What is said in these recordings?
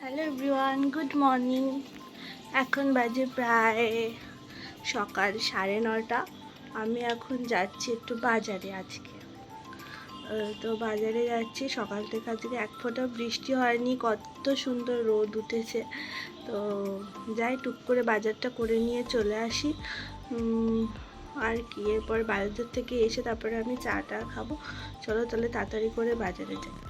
Hello everyone good morning এখন বাজে প্রায় সকাল সাড়ে নটা আমি এখন যাচ্ছি একটু বাজারে আজকে। তো বাজারে যাচ্ছি, সকাল থেকে আজকে এক ফোঁটা বৃষ্টি হয়নি, কত সুন্দর রোদ উঠেছে। তো যাই, টুক করে বাজারটা করে নিয়ে চলে আসি। আর কি, এরপর বাজার থেকে এসে তারপরে আমি চাটা খাব। চলো তাহলে তাড়াতাড়ি করে বাজারে যাই।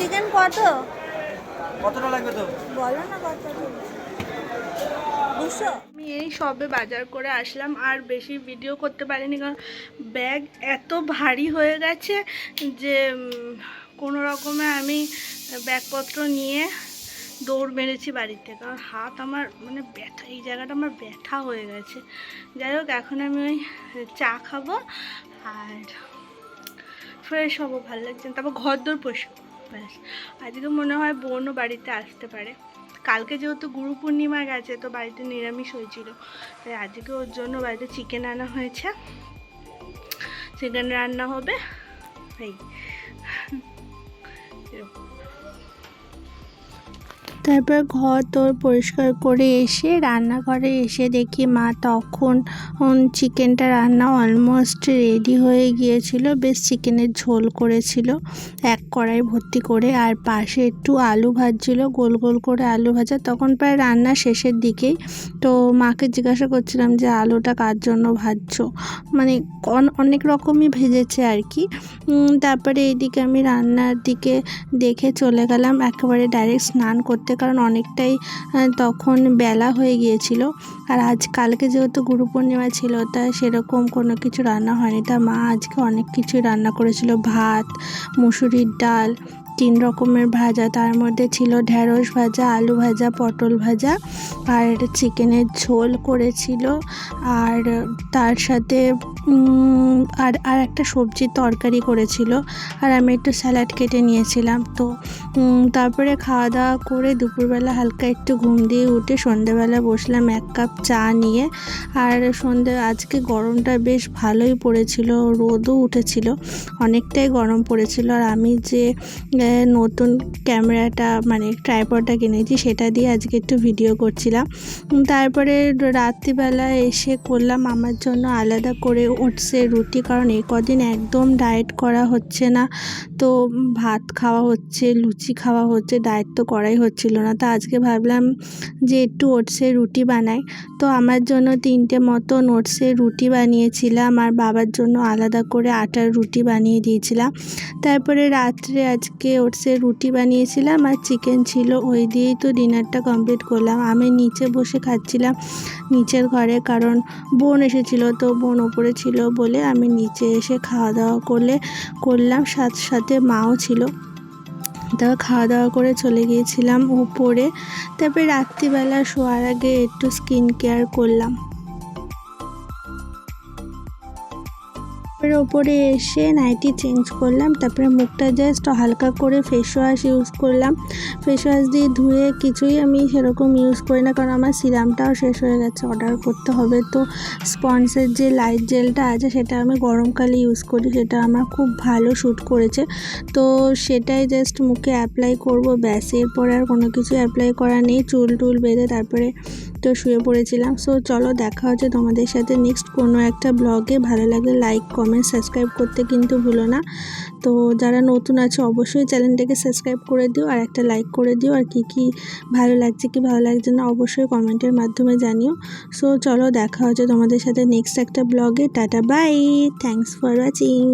চিকেন কত? কতটা লাগবে তো? বলো না কত। দুশো। আমি এই সবে বাজার করে আসলাম আর বেশি ভিডিও করতে পারিনি কারণ ব্যাগ এত ভারী হয়ে গেছে যে কোনো রকমে আমি ব্যাগপত্র নিয়ে দৌড় মেরেছি বাড়িতে। কারণ হাত আমার মানে ব্যথা এই জায়গাটা আমার ব্যথা হয়ে গেছে। যাই হোক এখন আমি ওই চা খাব আর ফ্রেশ হব ভালো লাগছে তারপর ঘর দৌড় পরিষ্কার ব্যাস আজকে মনে হয় বোনও বাড়িতে আসতে পারে। কালকে যেহেতু গুরু পূর্ণিমা গেছে তো বাড়িতে নিরামিষ হয়েছিল। তাই আজকে ওর জন্য বাড়িতে চিকেন আনা হয়েছে। চিকেন রান্না হবে। এই। এরকম। তারপর ঘর তোর পরিষ্কার করে এসে রান্নাঘরে এসে দেখি মা তখন চিকেনটা রান্না অলমোস্ট রেডি হয়ে গিয়েছিল। বেশ চিকেনের ঝোল করেছিল। এক কড়াই ভর্তি করে আর পাশে একটু আলু ভাজছিল। গোল গোল করে আলু ভাজা। তখন প্রায় রান্না শেষের দিকেই তো মাকে জিজ্ঞাসা করছিলাম যে, আলুটা কার জন্য ভাজছো? মানে অন- অনেক রকমই ভেজেছে আর কি। তারপরে এইদিকে আমি রান্নার দিকে দেখে চলে গেলাম। একেবারে ডাইরেক্ট স্নান করতে কারণ অনেকটাই তখন বেলা হয়ে গিয়েছিল। আর আজ কালকে যেহেতু গুরু পূর্ণিমা ছিল, তা সেরকম কোনো কিছু রান্না হয়নি। তা মা আজকে অনেক কিছুই রান্না করেছিল। ভাত, মুসুরির ডাল তিন রকমের ভাজা। তার মধ্যে ছিল ঢ্যাঁড়স ভাজা, আলু ভাজা, পটল ভাজা আর চিকেনের ঝোল করেছিল। আর তার সাথে আর আর একটা সবজির তরকারি করেছিল। আর আমি একটু স্যালাড কেটে নিয়েছিলাম। তো তারপরে খাওয়া দাওয়া করে দুপুরবেলা হালকা একটু ঘুম দিয়ে উঠে সন্ধেবেলা বসলাম এক কাপ চা নিয়ে। আর সন্ধে, আজকে গরমটা বেশ ভালোই পড়েছিল, রোদও উঠেছিল, অনেকটাই গরম পড়েছিল। আর আমি যে নতুন ক্যামেরাটা মানে ট্রাইপডটা কিনেছি, সেটা দিয়ে আজকে একটু ভিডিও করছিলাম। তারপরে রাত্রিবেলা এসে করলাম, আমার জন্য আলাদা করে ওটসের রুটি, কারণ এই কদিন একদম ডায়েট করা হচ্ছে না। তো ভাত খাওয়া হচ্ছে, লুচি খাওয়া হচ্ছে ডায়েট তো করাই হচ্ছিল না। তো আজকে ভাবলাম যে একটু ওটসের রুটি বানাই। তো আমার জন্য তিনটে মতো ওটসের রুটি বানিয়েছিলাম, আর বাবার জন্য আলাদা করে আটার রুটি বানিয়ে দিয়েছিলাম। তারপরে রাত্রে আজকে ওটসের রুটি বানিয়েছিলাম আর চিকেন ছিল। ওই দিয়েই তো ডিনারটা কমপ্লিট করলাম। আমি নিচে বসে খাচ্ছিলাম নিচের ঘরে কারণ বোন এসেছিল তো বোন ওপরে ছিল বলে আমি নিচে এসে খাওয়া দাওয়া করলে করলাম। সাথে সাথে মাও ছিল। তারপর খাওয়া দাওয়া করে চলে গিয়েছিলাম উপরে তারপরে রাত্রিবেলা শোয়ার আগে একটু স্কিন কেয়ার করলাম। তারপরে ওপরে এসে নাইটি চেঞ্জ করলাম। তারপরে মুখটা জাস্ট হালকা করে ফেস ওয়াশ ইউজ করলাম। ফেস ওয়াশ দিয়ে ধুয়ে কিছুই আমি সেরকম ইউজ করি না, কারণ আমার সিরামটাও শেষ হয়ে গেছে। অর্ডার করতে হবে তো স্পন্সের যে লাইট জেলটা আছে, সেটা আমি গরমকালে ইউজ করি, সেটা আমার খুব ভালো শ্যুট করেছে। তো সেটাই জাস্ট মুখে অ্যাপ্লাই করব, ব্যাস। এরপর আর কোনো কিছু অ্যাপ্লাই করা নেই। চুল টুল বেঁধে তারপরে তো শুয়ে পড়েছিলাম। সো চলো দেখা হচ্ছে তোমাদের সাথে নেক্সট কোনো একটা ব্লগে ভালো লাগলে লাইক কমেন্ট সাবস্ক্রাইব করতে কিন্তু ভুলো না। তো যারা নতুন আছে, অবশ্যই চ্যানেলটাকে সাবস্ক্রাইব করে দিও আর একটা লাইক করে দিও। আর কি কি ভালো লাগছে, কি ভালো লাগছে না, অবশ্যই কমেন্টের মাধ্যমে জানিও। সো চলো দেখা হচ্ছে তোমাদের সাথে নেক্সট একটা ব্লগে tata bye thanks for watching